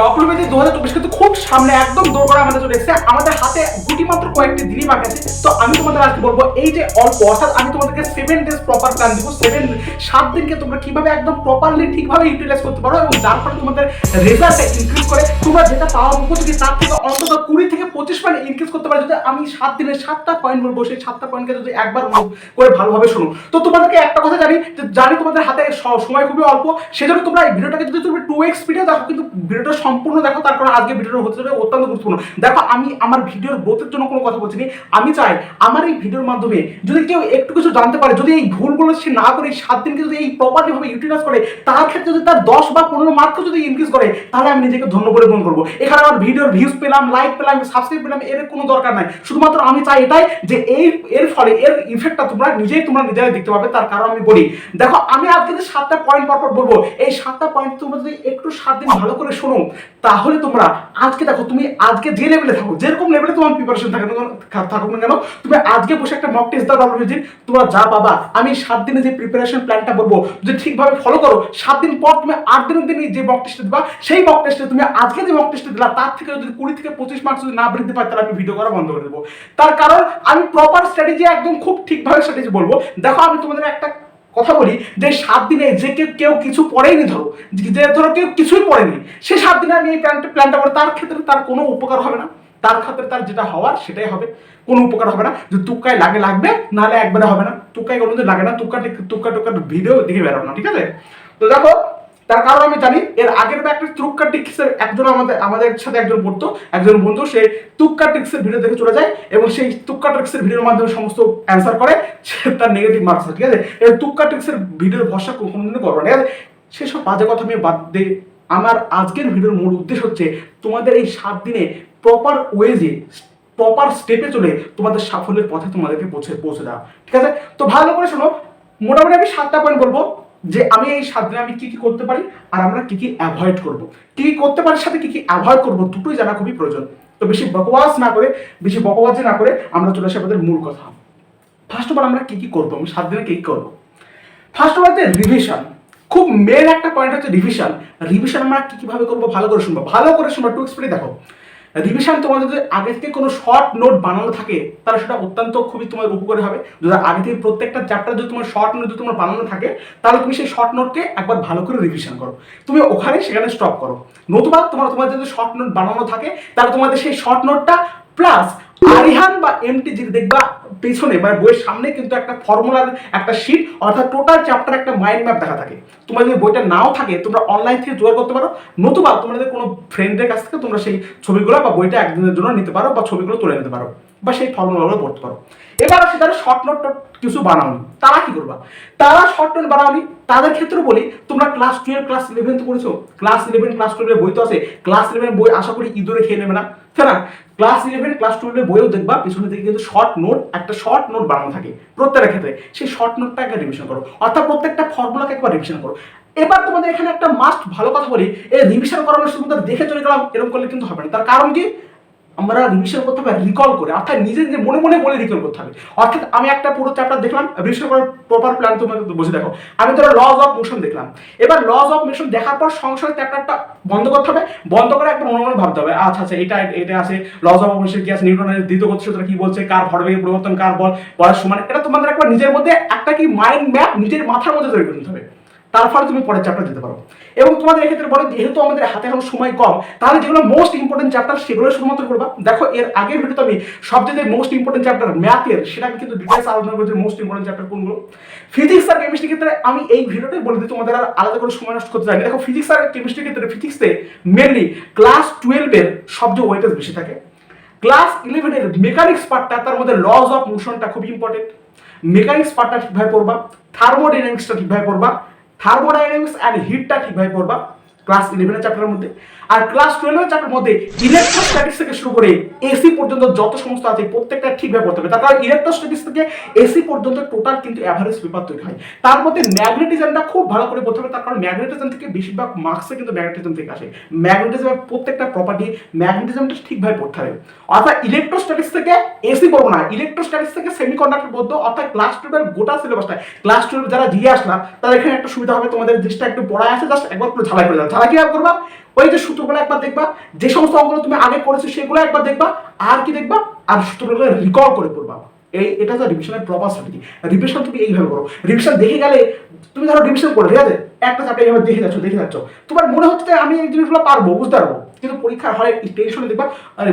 ডকুমেন্টে দু হাজার চব্বিশ কিন্তু খুব সামনে একদম দৌড় আমাদের চলে এসেছে। আমাদের হাতে গুটি মাত্র কয়েকটি দিনই বাকি আছে। তো আমি তোমাদের আজকে বলব, এই যে অল্প অর্থাৎ আমি তোমাদেরকে সেভেন ডেজ প্রপার প্ল্যান দিব। সেভেন সাত দিনকে তোমরা কীভাবে একদম প্রপারলি ঠিকভাবে ইউটিলাইজ করতে পারো এবং যার ফলে তোমাদের রেজাল্টটা ইনক্রিজ করে, তোমরা যেটা পাওয়ার উপযোগী তার থেকে অন্তত কুড়ি থেকে পঁচিশ পয়েন্ট ইনক্রিজ করতে পারো যদি আমি সাত দিনে সাতটা পয়েন্ট বলব, সেই সাতটা পয়েন্টকে যদি একবার করে ভালোভাবে শুনো। তো তোমাদেরকে একটা কথা জানি জানি তোমাদের হাতে সময় খুবই অল্প, সেজন্য তোমরা এই ভিডিওটাকে যদি তুমি টু এক্স স্পিডে দেখো, কিন্তু ভিডিওটা সম্পূর্ণ দেখো, তার কারণ আজকে ভিডিওটা হতে চলে অত্যন্ত গুরুত্বপূর্ণ। দেখো, আমি আমার ভিডিওর গ্রোথের জন্য কোনো কথা বলছি। আমি চাই আমার এই ভিডিওর মাধ্যমে যদি কেউ একটু কিছু জানতে পারে, যদি এই ভুলগুলো সে না করে সাত দিনকে যদি এই প্রপারলি ভাবে ইউটিলাইজ করে, তার ক্ষেত্রে যদি তার দশ বা পনেরো মার্কও যদি ইনক্রিজ করে, তাহলে আমি নিজেকে ধন্য বলে মনে করব। এখানে আমার ভিডিওর ভিউজ পেলাম লাইক পেলাম সাবস্ক্রাইব পেলাম, এর কোনো দরকার নাই। শুধুমাত্র আমি চাই এটাই যে এই, এর ফলে, এর ইফেক্টটা তোমরা নিজেই, তোমরা নিজেরাই দেখতে পাবে, তার কারণ আমি বলি। দেখো, আমি আজকে যে সাতটা পয়েন্ট পরপর বলব, এই সাতটা পয়েন্ট তোমরা যদি একটু সাত দিন ভালো করে শোনো তাহলে তোমরা আজকে দেখো, তুমি আজকে যে লেভেলে থাকো, যেরকম লেভেলে তোমার প্রিপারেশন থাকে থাকুক না কেন, তুমি আজকে বসে একটা মক টেস্ট দাও ডাব্লিউজি তোমরা যা পাবা। আমি সাত দিনে যে প্রিপারেশন প্ল্যানটা বলব, যদি ঠিকভাবে ফলো করো, সাত দিন পর তুমি আট দিনের দিনই যে মক টেস্ট দিবা। সেই মক টেস্টে তুমি আজকে যে মক টেস্ট দিলা, তার থেকে যদি কুড়ি থেকে পঁচিশ মার্কস যদি না বৃদ্ধি পায়, তাহলে আমি ভিডিও করা বন্ধ করে দেবো। তার কারণ, আমি প্রপার স্ট্র্যাটেজি একদম খুব ঠিকভাবে স্ট্র্যাটেজি বলব। দেখো, আমি তোমাদের একটা কথা বলি যে সাত দিনে যে কেউ কেউ কিছু পড়েনি ধরো, যে ধরো কেউ কিছুই পড়েনি, সে সাত দিনে আমি এই প্ল্যানটা প্ল্যানটা করে তার ক্ষেত্রে তার কোনো উপকার হবে না। তার ক্ষেত্রে তার যেটা হওয়ার সেটাই হবে, কোনো উপকার হবে না। যে তুক্কায় লাগে, লাগবে, নাহলে একবারে হবে না। তুক্কায় কোনো লাগে না, তুক্কা তুক্কা টুক্কার ভিডিও দেখে বেরোবে না, ঠিক আছে? তো দেখো তার কারণ আমি জানি, এর আগের বার একটা তুক্কা টিক্সের একজন আমাদের আমাদের সাথে একজন পড়তো একজন বন্ধু, সে তুক্কা টিক্সের ভিডিও দেখে চলে যায় এবং সেই তুক্কা টিক্সের ভিডিওর মাধ্যমে সমস্ত অ্যান্সার করে তার নেগেটিভ মার্কস ঠিক আছে? এই তুক্কা টিক্সের ভিডিওর ভরসা কোনোদিনও করব ঠিক আছে? সেসব বাজে কথা আমি বাদ দিয়ে আমার আজকের ভিডিওর মূল উদ্দেশ্য হচ্ছে তোমাদের এই সাত দিনে প্রপার ওয়েজে প্রপার স্টেপে চলে তোমাদের সাফল্যের পথে তোমাদেরকে পৌঁছে পৌঁছে দেওয়া, ঠিক আছে? তো ভালো করে শোনো, মোটামুটি আমি সাতটা পয়েন্ট বলব। যে আমি এই সাত দিনে আমি কি কি করতে পারি আর আমরা কি কি অ্যাভয়েড করব। কি কি করতে পারি, সাথে কি কি অ্যাভয়েড করব, দুটোই জানা খুবই প্রয়োজন। তো বেশি বকওয়াস না করে, বেশি বকওয়াজি না করে আমরা চলে আসি আমাদের মূল কথা। ফার্স্ট অফ অল আমরা কি কি করব? আমি সাত দিনে কি কি করব? ফার্স্ট অফ অল রিভিশন খুব মেন একটা পয়েন্ট হচ্ছে রিভিশন রিভিশন আমরা কি কীভাবে করব? ভালো করে শুনব। ভালো করে শুনব। টু এক্সপ্লেন দেখো। রিভিশন তোমাদের যদি আগে থেকে কোনো শর্ট নোট বানানো থাকে, তাহলে সেটা অত্যন্ত খুবই তোমার উপকারী হবে। যদি আগে থেকে প্রত্যেকটা চ্যাপ্টার যদি তোমার শর্ট নোট যদি তোমার বানানো থাকে, তাহলে তুমি সেই শর্ট নোটকে একবার ভালো করে রিভিশন করো। তুমি ওখানে সেখানে স্টপ করো। নতুবা তোমার তোমার যদি শর্ট নোট বানানো থাকে, তাহলে তোমাদের সেই শর্ট নোটটা প্লাস আরিহান বা এমটি যদি দেখবা পেছনে মানে বইয়ের সামনে কিন্তু একটা ফর্মুলার একটা শিট অর্থাৎ টোটাল চ্যাপ্টার একটা মাইন্ড ম্যাপ দেখা থাকে। তোমার যদি বইটা নাও থাকে, তোমরা অনলাইন থেকে জোগাড় করতে পারো, নতুবা তোমাদের কোনো ফ্রেন্ডের কাছ থেকে তোমরা সেই ছবিগুলো বা বইটা একদিনের জন্য নিতে পারো বা ছবিগুলো তুলে নিতে পারো বা সেই ফর্মুলাগুলো পড়তে পারো। এবার আসে তারা শর্ট নোট কিছু বানাওনি। তারা কি করবা? তারা শর্ট নোট বানাওনি। তাদের ক্ষেত্রে বলি, তোমরা ক্লাস টুয়েলভ ক্লাস ইলেভেন তো করেছ ক্লাস ইলেভেন ক্লাস টুয়েলভের বই তো আছে। ক্লাস ইলেভেন বই আশা করি ইঁদুরে খেয়ে নেবে না। তাই না? ক্লাস ইলেভেন ক্লাস টুয়েলভের বইও দেখবা পিছনে দিকে কিন্তু শর্ট নোট একটা শর্ট নোট বানানো থাকে প্রত্যেকটা ক্ষেত্রে। সেই শর্ট নোটটা একবার রিভিশন করো। অর্থাৎ প্রত্যেকটা ফর্মুলাকে একবার রিভিশন করো। এবার তোমাদের এখানে একটা মাস্ট ভালো কথা বলি, এই রিভিশন করানোর শুধু দেখে চলে গেলাম, এরকম করলে কিন্তু হবে না। তার কারণ কি? আমরা রিভিশন করতে হবে রিকল করে। অর্থাৎ নিজে নিজে মনে মনে বলে রিকল করতে হবে। অর্থাৎ আমি একটা পুরো চ্যাপ্টার দেখলাম রিভিশন করার প্রপার প্ল্যান তোমাকে বুঝে দেখো। আমি ধরো লজ অফ মোশন দেখলাম। এবার লজ অফ মোশন দেখার পর সংসার চ্যাপ্টারটা বন্ধ করতে হবে। বন্ধ করে একবার মনে মনে ভাবতে হবে আচ্ছা আচ্ছা এটা এটা আছে লজ অফ মোশন কি আছে নিউটনের দ্বিতীয় গতিসূত্র কি বলছে, কার ভরবেগের পরিবর্তন, কার বল বলার সমান, এটা তোমাদের একবার নিজের মধ্যে একটা কি মাইন্ড ম্যাপ নিজের মাথার মধ্যে তৈরি করতে হবে। তার ফলে তুমি পরের চ্যাপ্টার দিতে পারো। এবং তোমাদের এক্ষেত্রে বলে, যেহেতু আমাদের হাতে এখন সময় কম, তাহলে যেগুলো মোস্ট ইম্পর্টেন্ট চ্যাপ্টার সেগুলো শুধুমাত্র করবা। দেখো, এর আগের ভিডিওতে আমি সবচেয়ে মোস্ট ইম্পর্টেন্ট চ্যাপ্টার ম্যাথের সেটা আমি কিন্তু ডিটেলস আলোচনা করেছি মোস্ট ইম্পর্টেন্ট চ্যাপ্টার কোনগুলো। ফিজিক্স আর কেমিস্ট্রি ক্ষেত্রে আমি এই ভিডিওটাই বলে দিই, তোমাদের আর আলাদা করে সময় নষ্ট করতে চাই। দেখো ফিজিক্স আর কেমিস্ট্রি ক্ষেত্রে ফিজিক্সে মেনলি ক্লাস টুয়েলভের সবচেয়ে ওয়েটেজ বেশি থাকে। ক্লাস ইলেভেনের মেকানিক্স পার্টটা তার মধ্যে লস অফ মোশনটা খুব ইম্পর্টেন্ট মেকানিক্স পার্টটা ঠিকভাবে পড়বা থার্মোডাইনামিক্সটা ঠিকভাবে পড়বা থার্মোডাইনামিক্স অ্যান্ড হিটটা ঠিকভাবে পড়বা ক্লাস ইলেভেনের চ্যাপ্টারের মধ্যে। আর ক্লাস টুয়েলভের চ্যাপ্টারের মধ্যে ইলেকট্রোস্ট্যাটিক্স থেকে শুরু করে এসি পর্যন্ত যত সমস্ত আছে প্রত্যেকটা ঠিকভাবে পড়তে হবে। তার কারণ ইলেকট্রোস্ট্যাটিক্স থেকে এসি পর্যন্ত টোটাল কিন্তু অ্যাভারেজ পেপার তৈরি হয়। তার মধ্যে ম্যাগনেটিজমটা খুব ভালো করে পড়তে হবে, তার কারণ ম্যাগনেটিজম থেকে বেশিরভাগ মার্কসে কিন্তু ম্যাগনেটিজম থেকে আসে। ম্যাগনেটিজমের প্রত্যেকটা প্রপার্টি ম্যাগনেটিজমটা ঠিকভাবে পড়তে হবে। অর্থাৎ ইলেকট্রোস্ট্যাটিক্স থেকে এসি পড়ব না ইলেকট্রোস্ট্যাটিক্স থেকে সেমিকন্ডাক্টর পড়ব, অর্থাৎ ক্লাস টুয়েলভের গোটা সিলেবাসটা ক্লাস টুয়েলভ যারা দিয়ে আসলাম, তাদের এখানে একটা সুবিধা হবে, তোমাদের জিনিসটা একটু পড়ায় আছে জাস্ট একবার পুরো ঝালাই করে যাবে তারা কীভাবে করবা? ওই যে সূত্রগুলো একবার দেখবা, যে সমস্ত অঙ্কগুলো তুমি আগে পড়েছো সেগুলো একবার দেখবা, আর কি দেখবা? আর সূত্রগুলো রিকল করে পড়বা। এই, এটা তো রিভিশনের প্রপার স্ট্র্যাটেজি রিভিশন তুমি এইভাবে করো। রিভিশন দেখে গেলে, তুমি ধরো রিভিশন করে, ঠিক আছে? একটা চ্যাপ্টার এইভাবে দেখে যাচ্ছ দেখে যাচ্ছ। তোমার মনে হচ্ছে আমি এই জিনিসগুলো পারব, বুঝতে পারব। কিন্তু পরীক্ষার হয় টেনশনে দেখবা, আরে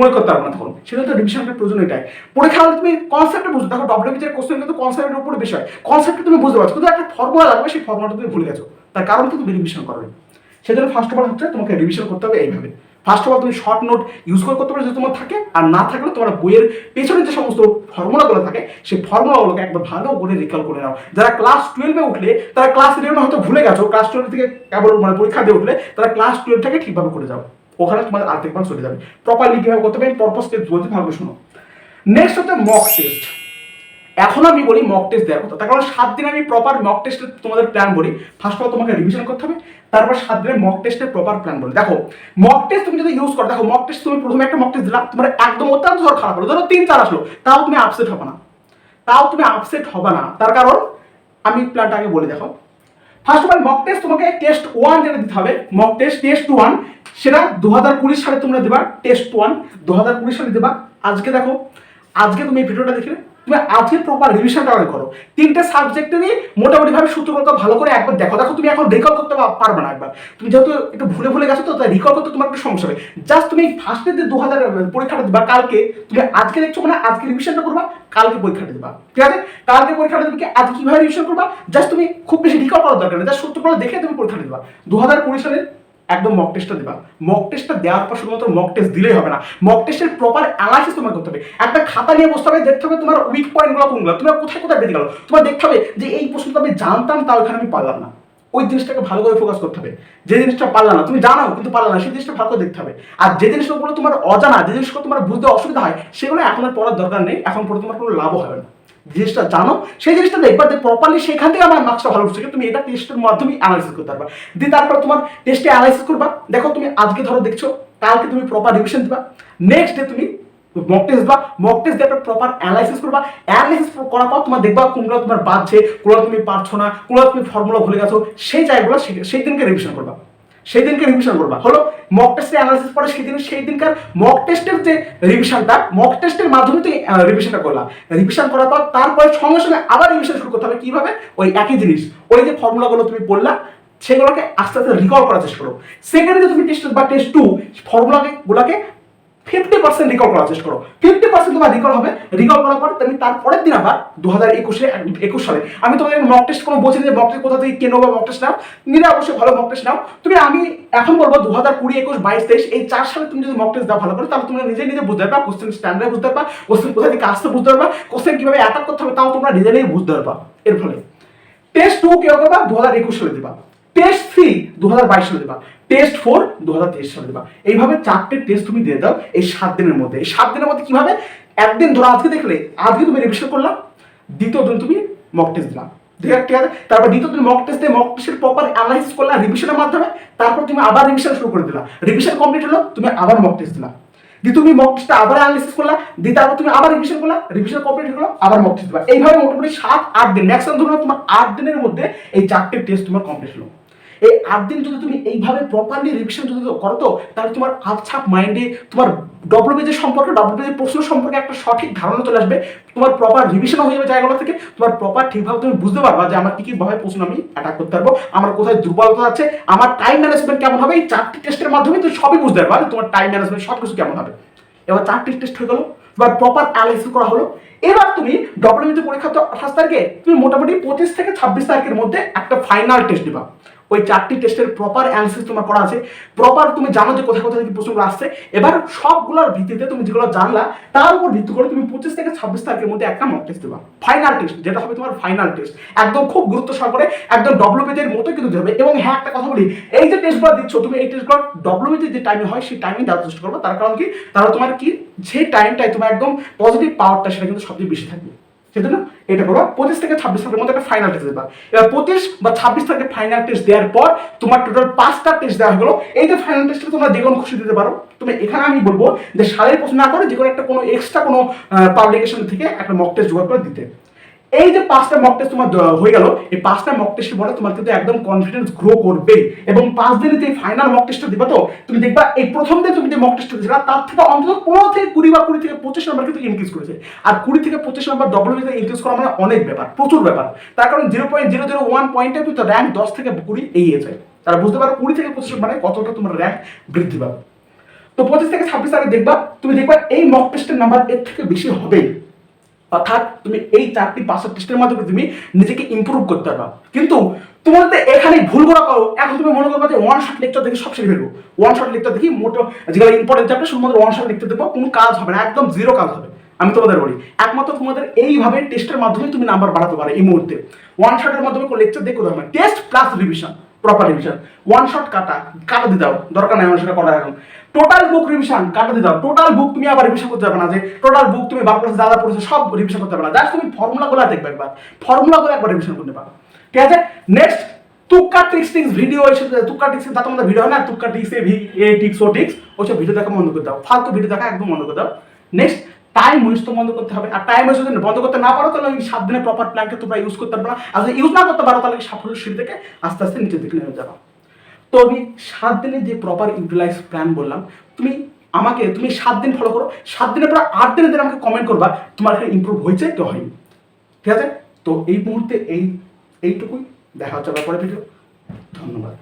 মনে করতে পারব না তখন। সেটা তো রিভিশনের প্রয়োজন এটাই। পরীক্ষা হলে তুমি কনসেপ্টে বুঝতে দেখো ডব্লিউবিজের কোশ্চেন কিন্তু কনসেপ্টের উপরে বিষয়। কনসেপ্টে তুমি বুঝতে পারছ। কিন্তু একটা ফর্মুলা লাগবে, সেই ফর্মুলাটা তুমি ভুলে গেছো। তার কারণ কিন্তু তুমি রিভিশন করবে সেজন্য ফার্স্ট অফ অল হচ্ছে তোমাকে রিভিশন করতে হবে এইভাবে। ফার্স্ট অফ অল তুমি শর্ট নোট ইউজ করে করতে পারো যদি তোমার থাকে, আর না থাকলে তোমার বইয়ের পেছনে যে সমস্ত ফর্মুলাগুলো থাকে, সেই ফর্মুলাগুলোকে একবার ভালো করে রিকল করে নাও। যারা ক্লাস টুয়েলভে উঠলে, তারা ক্লাস ইলেভেন হয়তো ভুলে গেছো ক্লাস টুয়েলভ থেকে কেবল মানে পরীক্ষা দিয়ে উঠলে, তারা ক্লাস টুয়েলভটাকে ঠিকভাবে করে যাও। ওখানে তোমাদের আর্ধেক মার্ক চলে যাবে। প্রপারলি কীভাবে করতে হবে পরপস টেস্ট বলতে ভালো শোনো। নেক্সট হচ্ছে মক টেস্ট এখন আমি বলি মক টেস্ট দেওয়ার কথা। তার কারণ সাত দিন আমি প্রপার মক টেস্টের তোমাদের প্ল্যান বলি। ফার্স্ট অফ তোমাকে রিভিশন করতে হবে, তারপর সাত দিনের মক টেস্টের প্রপার প্ল্যান বলি। দেখো মক টেস্ট তুমি যদি ইউজ করো, দেখো মক টেস্ট তুমি প্রথমে একটা মক টেস্ট দিলাম তোমার একদম অত্যন্ত ধর খারাপ হলো। ধরো তিন চার আসলো, তাও তুমি আপসেট হবে না। তাও তুমি আপসেট হবে না। তার কারণ, আমি প্ল্যানটা আগে বলে দেখো। First of all mock test তোমাকে টেস্ট ওয়ান যেটা দিতে হবে মক টেস্ট টেস্ট ওয়ান সেটা দু হাজার কুড়ি সালে তোমরা দেবা টেস্ট ওয়ান দু হাজার কুড়ি সালে দেবা। আজকে দেখো আজকে তুমি এই ভিডিওটা দেখলে, তুমি আজকে প্রপার রিভিশনটা আগে করো। তিনটে সাবজেক্টেরই মোটামুটি ভাবে সূত্রগুলো ভালো করে একবার দেখো। দেখো, তুমি এখন রিকল করতে পারবে না একবার। তুমি যেহেতু একটু ভুলে ভুলে গেছো তো রিকল করতে তোমার একটু সমস্যা হবে। জাস্ট তুমি ফার্স্টে যে দু হাজার পরীক্ষাটা দিবা কালকে, তুমি আজকে দেখছ মানে আজকে রিভিশনটা করবা, কালকে পরীক্ষাটা দিবা। ঠিক আছে? কালকে পরীক্ষাটা কি আজ কীভাবে রিভিশন করবা? জাস্ট তুমি খুব বেশি রিকল করার দরকার নেই। জাস্ট সূত্রগুলো দেখে তুমি পরীক্ষাটা দিবা। দু হাজার কুড়ি সালের একদম মক টেস্টটা দিবা। মক টেস্টটা দেওয়ার পর শুধুমাত্র মক টেস্ট দিলেই হবে না। মক টেস্টের প্রপার অ্যানালাইসিস তোমার করতে হবে। একটা খাতা নিয়ে বসতে হবে, দেখতে হবে তোমার উইক পয়েন্টগুলো কোনগুলো, তোমার কোথায় কোথায় বেঁধে গেল। তোমার দেখতে হবে যে এই প্রশ্নটা আমি জানতাম, তাও এখানে আমি পারলাম না। ওই জিনিসটাকে ভালো করে ফোকাস করতে হবে। যে জিনিসটা পারলাম না, তুমি জানো, কিন্তু পারলাম না, সেই জিনিসটা ভালো করে দেখতে হবে। আর যে জিনিসগুলো তোমার অজানা, যে জিনিসগুলো তোমার বুঝতে অসুবিধা হয়, সেগুলো এখন আর পড়ার দরকার নেই, এখন পরে তোমার কোনো লাভও হবে না। জিনিসটা জানো, সেই জিনিসটা দেখবা যে প্রপারলি সেখান থেকে আমার মার্কসটা ভালো উঠছে। তুমি এটা টেস্টের মাধ্যমে অ্যানালাইসিস করতে পারবা। দিয়ে তারপর তোমার টেস্টে অ্যানালাইসিস করবা। দেখো তুমি আজকে ধরো দেখছ, কালকে তুমি প্রপার রিভিশন দিবা। নেক্সট ডে তুমি মক টেস্ট বা মক টেস্ট দিয়ে একটা প্রপার অ্যানালাইসিস করবা। অ্যানালাইসিস করার পর তোমার দেখবা কোনগুলো তোমার বাদছে কোনগুলো তুমি পারছ না, কোনগুলো তুমি ফর্মুলা ভুলে গেছো, সেই জায়গাগুলো সেই- সেই দিনকে রিভিশন করবা। সেই দিনকে রিভিশন করবা। হলো মক টেস্টের অ্যানালাইসিস পরে সেই দিন সেই দিনকার মক টেস্টের যে রিভিশনটা মক টেস্টের মাধ্যমে তুমি রিভিশনটা করলাম রিভিশন করার পর তারপরে সঙ্গে সঙ্গে আবার রিভিশন শুরু করতে হবে। কীভাবে? ওই একই জিনিস। ওই যে ফর্মুলাগুলো তুমি পড়লা, সেগুলোকে আস্তে আস্তে রিকল করার চেষ্টা করো। সেকেন্ডে যে তুমি টেস্ট বা টেস্ট টু ফর্মুলাকে গুলাকে ফিফটি পার্সেন্ট রিকল করার চেষ্টা করো। ফিফটি পার্সেন্ট তোমার রিকল হবে। রিকল করার পর তুমি তারপরের দিন আবার দু হাজার একুশে একুশ সালে। আমি তোমাদের মক টেস্ট কোনো বলছি যে মক টেস্ট কোথা থেকে কেনো বা মক টেস্ট নাও। নিলে অবশ্যই ভালো মক টেস্ট নাও। তুমি আমি এখন বলব দু হাজার কুড়ি একুশ বাইশ তেইশ এই চার সালে তুমি যদি মক টেস্ট দাও ভালো করে, তাহলে তুমি নিজে নিজে বুঝতে পারবা কোশ্চেন স্ট্যান্ডার্ড বুঝতে পারবা কোশ্চেন কোথা থেকে আসতে বুঝতে পারবা কোশ্চেন কীভাবে অ্যাটাক করতে হবে, তাও তোমরা নিজে নিজে বুঝতে পারবা। এর ফলে টেস্ট টু কেউ করবা? দু হাজার একুশ সালে দিবা। টেস্ট থ্রি দু হাজার বাইশ সালে দেবা। টেস্ট ফোর দু হাজার তেইশ সালে দেবা। এইভাবে চারটে টেস্ট তুমি দিয়ে দাও এই সাত দিনের মধ্যে। এই সাত দিনের মধ্যে কীভাবে? একদিন ধরো আজকে দেখলে, আজকে তুমি রিভিশন করলাম দ্বিতীয় দিন তুমি মক টেস্ট দিলাম ঠিক আছে? তারপর দ্বিতীয় দিন মক মক টেস্টের প্রপার অ্যানালাইসিস রিভিশনের মাধ্যমে। তারপর তুমি আবার রিভিশন শুরু করে দিলা। রিভিশন কমপ্লিট হলো, তুমি আবার মক টেস্ট তুমি মক টেস্টটা আবার অ্যানালিসিস করলা। তারপর তুমি আবার রিভিশন করলা। রিভিশন কমপ্লিট হলো আবার মক টেস্ট দিবা। এইভাবে মোটামুটি সাত, আট দিন। ম্যাক্সিমাম ধরো তোমার আট দিনের মধ্যে এই চারটে টেস্ট তোমার কমপ্লিট হলো। এই আট দিন যদি তুমি এইভাবে প্রপারলি রিভিশন যদি করো তো, তাহলে তোমার আবছাপ মাইন্ডে তোমার ডব্লিউবিজি সম্পর্কে ডব্লিউবিজি প্রশ্ন সম্পর্কে একটা সঠিক ধারণা চলে আসবে। তোমার প্রপার রিভিশন হয়ে যাবে জায়গাগুলো থেকে। তোমার প্রপার ঠিকভাবে তুমি বুঝতে পারবা যে আমার কি কি ভাবে প্রশ্ন আমি অ্যাটাক করতে পারব, আমার কোথায় দুর্বলতা আছে, আমার টাইম ম্যানেজমেন্ট কেমন হবে, এই চারটি টেস্টের মাধ্যমে তুমি সবই বুঝতে পারবা যে তোমার টাইম ম্যানেজমেন্ট সব কিছু কেমন হবে। এবার চারটি টেস্ট হয়ে গেলো, এবার প্রপার অ্যানালাইসিস করা হলো। এবার তুমি ডব্লিউবিজি পরীক্ষা তো আঠাশ তারিখে, তুমি মোটামুটি পঁচিশ থেকে ছাব্বিশ তারিখের মধ্যে একটা ফাইনাল টেস্ট দিবা। ওই চারটি টেস্টের প্রপার অ্যানালিসিস তোমার করা আছে। প্রপার তুমি জানো যে কোথায় কোথায় থেকে প্রশ্নগুলো আসছে। এবার সবগুলোর ভিত্তিতে তুমি যেগুলো জানলা, তার উপর ভিত্তি করে তুমি পঁচিশ থেকে ছাব্বিশ তারিখের মধ্যে একটা মক টেস্ট দেবা। ফাইনাল টেস্ট যেটা হবে তোমার ফাইনাল টেস্ট একদম খুব গুরুত্ব সহকারে, একদম ডব্লিউবিদের মতো কিন্তু দিতে হবে এবং হ্যাঁ একটা কথা বলি, এই যে টেস্টগুলো দিচ্ছ, তুমি এই টেস্টগুলো ডব্লিউবিতে যে টাইমে হয়, সেই টাইমে দেওয়ার চেষ্টা করব। তার কারণ কি? তারা তোমার কি? যে টাইমটাই তোমার একদম পজিটিভ পাওয়ারটা সেটা কিন্তু সবচেয়ে বেশি থাকবে। সেজন্য এটা করব পঁচিশ থেকে ছাব্বিশ তারিখের মধ্যে একটা ফাইনাল টেস্ট দেবা। এবার পঁচিশ বা ছাব্বিশ তারিখে ফাইনাল টেস্ট দেওয়ার পর তোমার টোটাল পাঁচটা টেস্ট দেওয়া হলো এই যে ফাইনাল টেস্টে তোমরা যে খুশি দিতে পারো। তুমি এখানে আমি বলব যে সারের প্রশ্ন না করে যে কোনো একটা কোনো এক্সট্রা কোনো পাবলিকেশন থেকে একটা মক টেস্ট জোগাড় করে দিতে। এই যে পাঁচটা মক টেস্ট তোমার হয়ে গেল, এই পাঁচটা মক টেস্টের পরে তোমার কিন্তু একদম কনফিডেন্স গ্রো করবে এবং পাঁচ দিনে যে ফাইনাল মক টেস্টটা দিবা তো, তুমি দেখবা এই প্রথম দিন তুমি যে মক টেস্টটা দিয়েছিলা, তার থেকে অন্তত পনেরো থেকে কুড়ি বা কুড়ি থেকে পঁচিশ নাম্বার কিন্তু ইনক্রিজ করেছে। আর কুড়ি থেকে পঁচিশ নাম্বার ডবল ইনক্রিজ করা মানে অনেক ব্যাপার, প্রচুর ব্যাপার। তার কারণ zero point zero zero one পয়েন্টে কিন্তু র্যাঙ্ক দশ থেকে কুড়ি এগিয়ে যায় তারা বুঝতে পারো কুড়ি থেকে পঁচিশ মানে কতটা তোমার র্যাঙ্ক বৃদ্ধি পাবে। তো পঁচিশ থেকে ছাব্বিশ আগে দেখবা, তুমি দেখবা এই মক টেস্টের নাম্বার এর থেকে বেশি হবে অর্থাৎ তুমি এই চারটি পাঁচটা টেস্টের মাধ্যমে তুমি নিজেকে ইমপ্রুভ করতে পারবা। কিন্তু তোমার এখানে ভুল করা করো, এখন তুমি মনে করবা যে ওয়ান শট লেকচার দেখে সব শিখে ফেলব ওয়ান শট লেকচার দেখি মোটো যেগুলো ইম্পর্টেন্ট চ্যাপ্টার শুধুমাত্র ওয়ান শট লিখতে দেবো কোনো কাজ হবে না, একদম জিরো কাজ হবে। আমি তোমাদের বলি, একমাত্র তোমাদের এইভাবে টেস্টের মাধ্যমে তুমি নাম্বার বাড়াতে পারো এই মুহূর্তে। ওয়ান শটের মাধ্যমে লেকচার দেখে হবে test plus revision proper revision one shot কাটা কাটা দিতে দাও, দরকার নাই সেটা করার এখন। টোটাল বুক রিভিশন কাটা দিতে দাও। টোটাল বুক তুমি আবার রিভিশন করতে যাবে না যে টোটাল বুক তুমি বার ক্লাসে যা পড়েছো, সব রিভিশন করতে পারবে না। জাস্ট তুমি ফর্মুলাগুলো দেখবে একবার। ফর্মুলাগুলো একবার রিভিশন করতে পারো। ঠিক আছে? নেক্সট তুক্কা ট্রিক্স টিক্স ভিডিও এসে তুক্কা ট্রিক্স তা তোমাদের ভিডিও হয় না? তুক্কা ট্রিক্স এ ভি এ টিক্স ও টিক্স ওইসব ভিডিও দেখা বন্ধ করে দাও। ফালতু ভিডিও দেখা একদম বন্ধ করে দাও। নেক্সট টাইম ওয়েস্ট বন্ধ করতে হবে। আর টাইম ওয়েস্ট যদি বন্ধ করতে না পারো, তাহলে ওই সাত দিনের প্রপার প্ল্যানকে তোমরা ইউজ করতে পারবে না। আর যদি ইউজ না করতে পারো, তাহলে সাফল্য সিঁড়ি থেকে আস্তে আস্তে নিচের দিকে নেমে যাবে। তো আমি সাত দিনের যে প্রপার ইউটিলাইজ প্ল্যান বললাম, তুমি আমাকে, তুমি সাত দিন ফলো করো। সাত দিনের পর আট দিনের দিন আমাকে কমেন্ট করবা, তোমার এখানে ইমপ্রুভ হয়েছে তো হয়নি। ঠিক আছে? তো এই মুহূর্তে এই, এইটুকুই। দেখা হচ্ছে আবার পরে ভিডিও ধন্যবাদ।